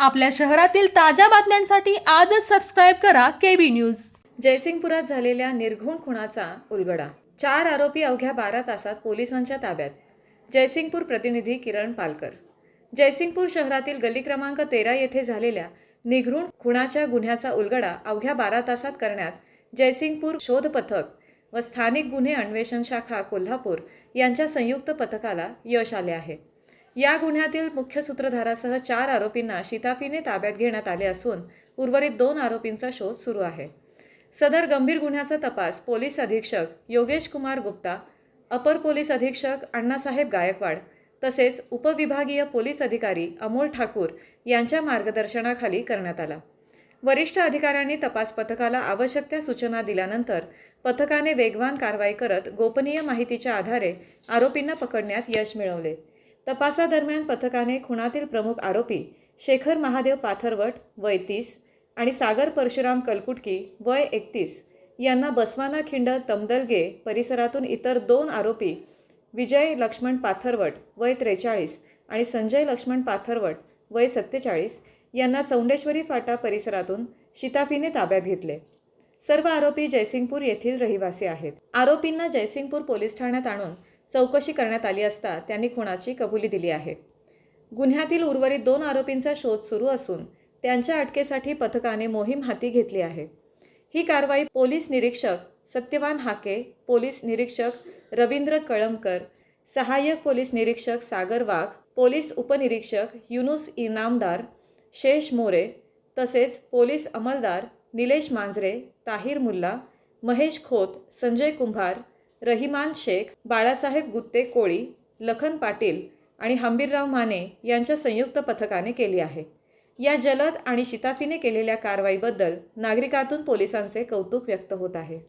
आपल्या शहरातील ताज्या बातम्यांसाठी आजच सबस्क्राईब करा केबी न्यूज जयसिंगपुरात झालेल्या निर्घुण खुणाचा उलगडा. चार आरोपी अवघ्या बारा तासात पोलिसांच्या ताब्यात. जयसिंगपूर प्रतिनिधी किरण पालकर. जयसिंगपूर शहरातील गल्ली क्रमांक तेरा येथे झालेल्या निघृण खुणाच्या गुन्ह्याचा उलगडा अवघ्या बारा तासात करण्यात जयसिंगपूर शोध पथक व स्थानिक गुन्हे अन्वेषण शाखा कोल्हापूर यांच्या संयुक्त पथकाला यश आले आहे. या गुन्ह्यातील मुख्य सूत्रधारासह चार आरोपींना शिताफीने ताब्यात घेण्यात आले असून उर्वरित दोन आरोपींचा शोध सुरू आहे. सदर गंभीर गुन्ह्याचा तपास पोलीस अधीक्षक योगेश कुमार गुप्ता अपर पोलीस अधीक्षक अण्णासाहेब गायकवाड तसेच उपविभागीय पोलीस अधिकारी अमोल ठाकूर यांच्या मार्गदर्शनाखाली करण्यात आला. वरिष्ठ अधिकाऱ्यांनी तपास पथकाला आवश्यक त्या सूचना दिल्यानंतर पथकाने वेगवान कारवाई करत गोपनीय माहितीच्या आधारे आरोपींना पकडण्यात यश मिळवले. तपासादरम्यान पथकाने खुणातील प्रमुख आरोपी शेखर महादेव पाथरवट वय तीस आणि सागर परशुराम कलकुटकी वय एकतीस यांना बसवाना खिंड तमदलगे परिसरातून इतर दोन आरोपी विजय लक्ष्मण पाथरवट वय त्रेचाळीस आणि संजय लक्ष्मण पाथरवट वय सत्तेचाळीस यांना चौंडेश्वरी फाटा परिसरातून शिताफीने ताब्यात घेतले. सर्व आरोपी जयसिंगपूर येथील रहिवासी आहेत. आरोपींना जयसिंगपूर पोलीस ठाण्यात आणून चौकशी करण्यात आली असता त्यांनी खुणाची कबुली दिली आहे. गुन्ह्यातील उर्वरित दोन आरोपींचा शोध सुरू असून त्यांच्या अटकेसाठी पथकाने मोहीम हाती घेतली आहे. ही कारवाई पोलीस निरीक्षक सत्यवान हाके पोलीस निरीक्षक रवींद्र कळमकर सहाय्यक पोलीस निरीक्षक सागर वाघ पोलीस उपनिरीक्षक युनुस इनामदार शेष मोरे तसेच पोलीस अंमलदार निलेश मांजरे ताहिर मुल्ला महेश खोत संजय कुंभार रहिमान शेख बाळासाहेब गुत्ते कोळी लखन पाटील आणि हंबीरराव माने यांच्या संयुक्त पथकाने केली आहे. या जलद आणि शिताफीने केलेल्या कारवाईबद्दल नागरिकातून पोलिसांचे कौतुक व्यक्त होत आहे.